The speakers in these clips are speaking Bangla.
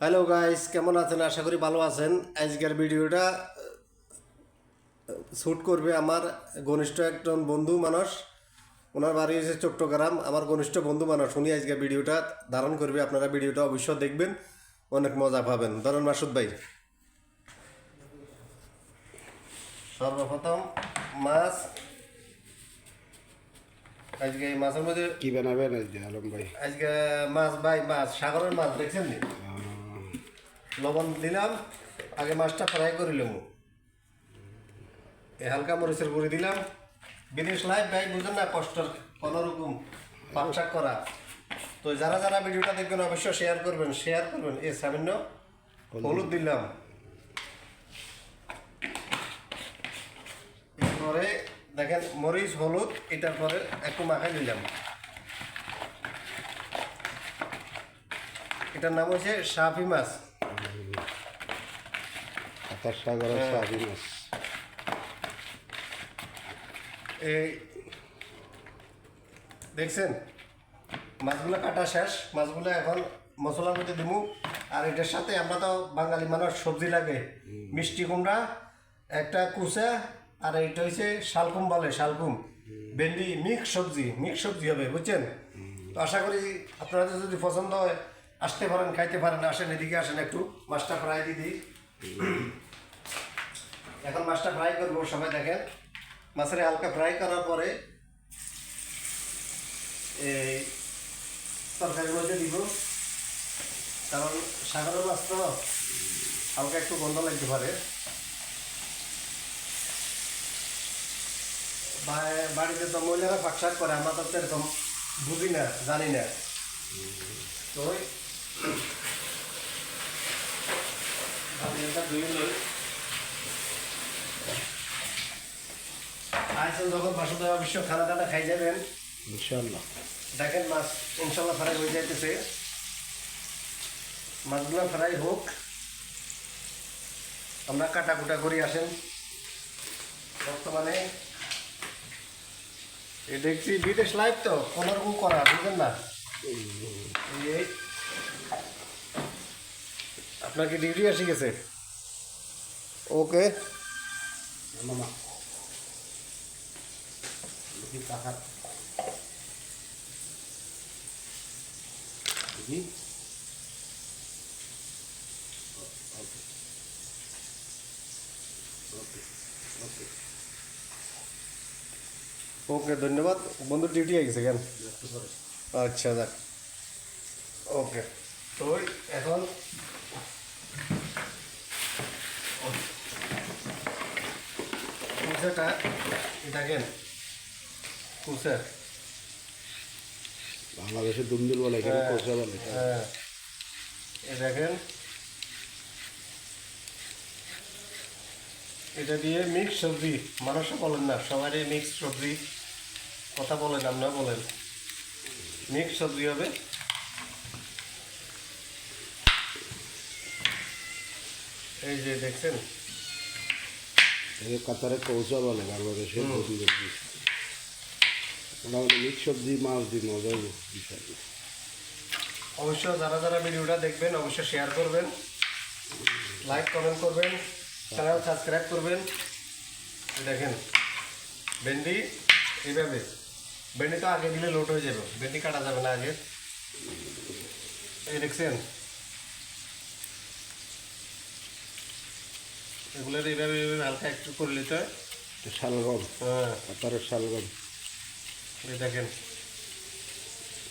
হ্যালো গাইস কেমন আছেন? আশা করি ভালো আছেন। আজকের ভিডিওটা শ্যুট করবে আমার ঘনিষ্ঠ একজন বন্ধু মানুষ। ওনার বাড়ি হয়েছে চট্টগ্রাম। আমার ঘনিষ্ঠ বন্ধু মানুষ উনি আজকে ভিডিওটা ধারণ করবে। আপনারা ভিডিওটা অবশ্যই দেখবেন। অনেক মজা পাবেন। ধরেন মাসুদ ভাই। সর্বপ্রথম মাছ। আজকে এই মাছের মধ্যে কি বানাবেন আজকে আলম ভাই? আজকে মাছ ভাই মাছ সাগরের মাছ দেখছেন নি? লবণ দিলাম, আগে মাছটা ফ্রাই করিলাম এই হালকা মরিচের গুঁড়ি দিলাম। বিদেশ লাইভ ভাই, বুঝেন না কষ্টর কোনোরকম পাকশাক করা। তো যারা যারা ভিডিওটা দেখবেন, অবশ্যই শেয়ার করবেন শেয়ার করবেন। এ সামান্য হলুদ দিলাম। এরপরে দেখেন মরিচ, হলুদ, এটার পরে একটু মাখাই দিলাম। এটার নাম হচ্ছে সাফি মাছ। এই, দেখছেন? মাছগুলো কাটা শেষ। মাছগুলো এখন মশলার মধ্যে দিমু। আর এটার সাথে আমরা তো বাঙালি মানুষ সবজি লাগে। মিষ্টি কুমড়া, একটা কুচা, আর এটা হচ্ছে শালকুম বলে, শালকুম। ভেন্ডি, মিক্স সবজি মিক্স সবজি হবে, বুঝছেন? তো আশা করি আপনাদের যদি পছন্দ হয় আসতে পারেন, খাইতে পারেন, আসেন, এদিকে আসেন, একটু মাছটা ফ্রাই দিয়ে দিই। এখন মাছটা ফ্রাই করব, সবাই দেখেন। মাছের হালকা ফ্রাই করার পরে এই তরকারির মধ্যে দিব। কারণ সাগরের মাছ তো হালকা একটু গন্ধ লাগতে পারে। বাড়িতে তো মহিলারা ফাঁকশাক করে, আমরা তো এরকম বুঝি না, জানি না। তো আইসেন যখন বাসুদেব অবশ্য খানা দানা খাই যাবেন ইনশাল্লাহ দেখেন মাছ ইনশাল্লাহ ফ্রাই হয়ে যাইতেছে। মাছগুলো ফ্রাই হোক আমরা কাটা কুটা করি আসেন। বর্তমানে দেখছি বিদেশ লাইভ তো কোনোরকম করা বুঝলেন না? এই আপনার কি ডিউটি আসি গেছে ওকে মামা দেখি টাকা দেখি ওকে ওকে ওকে ওকে ধন্যবাদ বন্ধু ডিউটি হয়ে গেছে কেন একটু পরে আচ্ছা যাক ওকে তো এখন কুচাটা দেখেন কুচা বাংলাদেশে দুমদুল বলে এখানে হ্যাঁ, বলে। হ্যাঁ। এ দেখেন। এটা দিয়ে মিক্স সবজি। মানুষও বলেন না সবারই মিক্স সবজি। কথা বলেন আপনারা বলেন। মিক্স সবজি হবে। এই যে দেখছেন? এই কাতারে কৌচা বলে বাংলাদেশের দুমদুল মোটামুটি মিক্স সবজি মাছ দিই মজা হইব বিষয়। অবশ্য যারা যারা ভিডিওটা দেখবেন অবশ্যই শেয়ার করবেন লাইক কমেন্ট করবেন চ্যানেল সাবস্ক্রাইব করবেন। দেখেন ভেন্ডি এইভাবে। ভেন্ডি তো আগে দিলে লোড হয়ে যাবে ভেন্ডি কাটা যাবে না আগে। এই দেখছেন? এগুলোর এইভাবে এইভাবে হালকা একটু করে নিতে হয়। শালগম। হ্যাঁ। কাতারের শালগম। এই দেখেন।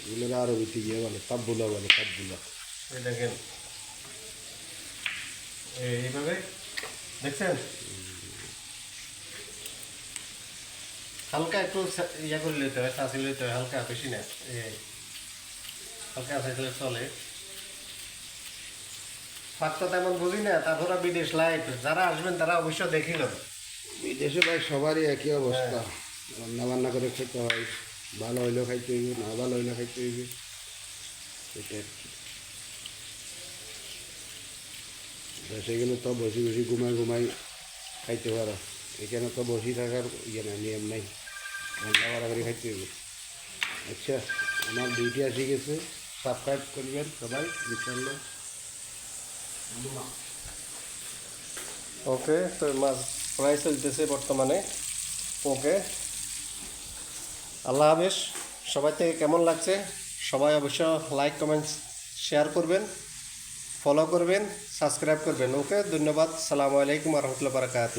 এগুলোর গিয়ে বলে তাব্বুলা বলে তাব্বুলা এই দেখেন। এইভাবে। দেখছেন? হালকা একটু ইয়া করে নিতে হয় চাষি নিতে হয় হালকা বেশি না। হালকা চলে। তো তেমন বুঝি না তারপরে বিদেশ লাইভ যারা আসবেন তারা অবশ্যই দেখিলেন বিদেশে ভাই সবারই একই অবস্থা। রান্না বান্না করে খেতে হয় ভালো হইলেও খাইতে হইবে না ভালো হইলেও খাইতে হইবে। সেটাই। দেশে গেলে তো বসে বসে ঘুমাই ঘুমাই খাইতে পারো। এখানে তো বসে থাকার ইয়ে না নিয়ম নাই। রান্না বাড়া করে খাইতে হইবে। আচ্ছা আমার ডিউটি আসি গেছে। সাবস্ক্রাইব করবেন সবাই ইনশাল্লাহ ওকে তো মাছ ফ্রাই চলতেছে বর্তমানে। ওকে আল্লাহ হাফেজ, সবাই থেকে কেমন লাগছে? সবাই অবশ্য লাইক কমেন্টস শেয়ার করবেন ফলো করবেন সাবস্ক্রাইব করবেন। ওকে ধন্যবাদ। সালামু আলাইকুম রহমতুল্লাহ বারকাতু